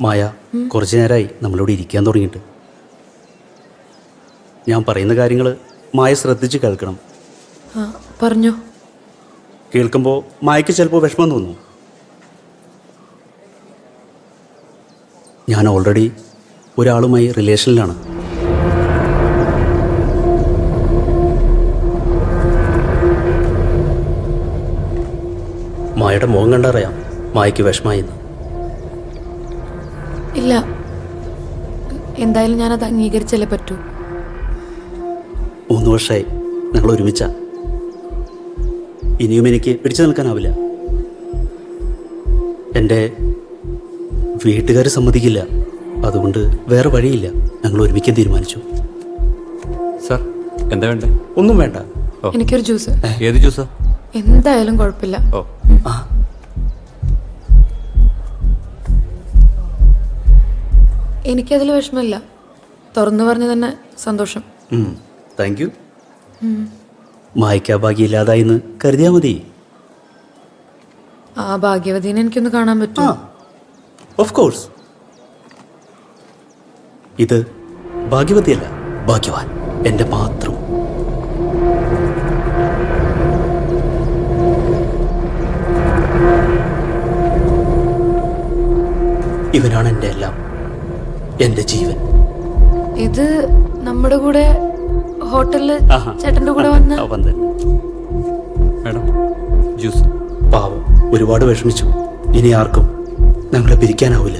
മായ കുറച്ചു നേരമായി നമ്മളിവിടെ ഇരിക്കാൻ തുടങ്ങിയിട്ട്. ഞാൻ പറയുന്ന കാര്യങ്ങൾ മായ ശ്രദ്ധിച്ച് കേൾക്കണം. പറഞ്ഞോ. കേൾക്കുമ്പോൾ മായക്ക് ചിലപ്പോൾ വിഷമം തോന്നുന്നു ഞാൻ ഓൾറെഡി ഒരാളുമായി റിലേഷനിലാണ് മായയുടെ മുഖം കണ്ടറിയാം. മായയ്ക്ക് വിഷമായി എന്ന് ഇല്ല. എന്തായാലും ഞാൻ അത് അംഗീകരിച്ചല്ലേ പറ്റൂ. മൂന്ന് വർഷമായി ഞങ്ങൾ ഒരുമിച്ച. ഇനിയും എനിക്ക് പിടിച്ചു നിൽക്കാനാവില്ല. എന്റെ വീട്ടുകാർ സമ്മതിക്കില്ല. അതുകൊണ്ട് വേറെ വഴിയില്ല. ഞങ്ങൾ ഒരുമിക്കാൻ തീരുമാനിച്ചു. സാർ എന്താ വേണ്ടേ? ഒന്നും വേണ്ട. എനിക്കൊരു ജ്യൂസ്. ഏത് ജ്യൂസാ? എന്തായാലും കുഴപ്പമില്ല. ഓ. ആ. എനിക്കതിൽ വിഷമമില്ല. തുറന്നു പറഞ്ഞു തന്നെ സന്തോഷം. താങ്ക് യു മായ്ക്കാ ഭാഗ്യമില്ലാതായിന്ന് കരുതിയാ മതി. ആ ഭാഗ്യവതിനെ എനിക്കൊന്ന് കാണാൻ പറ്റും പറ്റുമോ ഓഫ് കോഴ്സ് ഇത് ഭാഗ്യവതിയല്ല ഭാഗ്യവാൻ. എന്റെ മാത്രം ഇവനാണ് എന്റെ എല്ലാം. എന്റെ ജീവൻ. ഇത് നമ്മുടെ കൂടെ ഹോട്ടലിൽ ചേട്ടന്റെ കൂടെ വന്ന് മാഡം ജ്യൂസ്. പാവം ഒരുപാട് വിഷമിച്ചു. ഇനി ആർക്കും ഞങ്ങളെ പിരിക്കാനാവില്ല.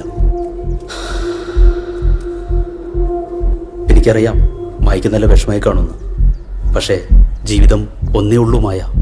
എനിക്കറിയാം മായ്ക്ക് നല്ല വിഷമായി കാണുന്നു. പക്ഷേ ജീവിതം ഒന്നേ ഉള്ളൂ മായ.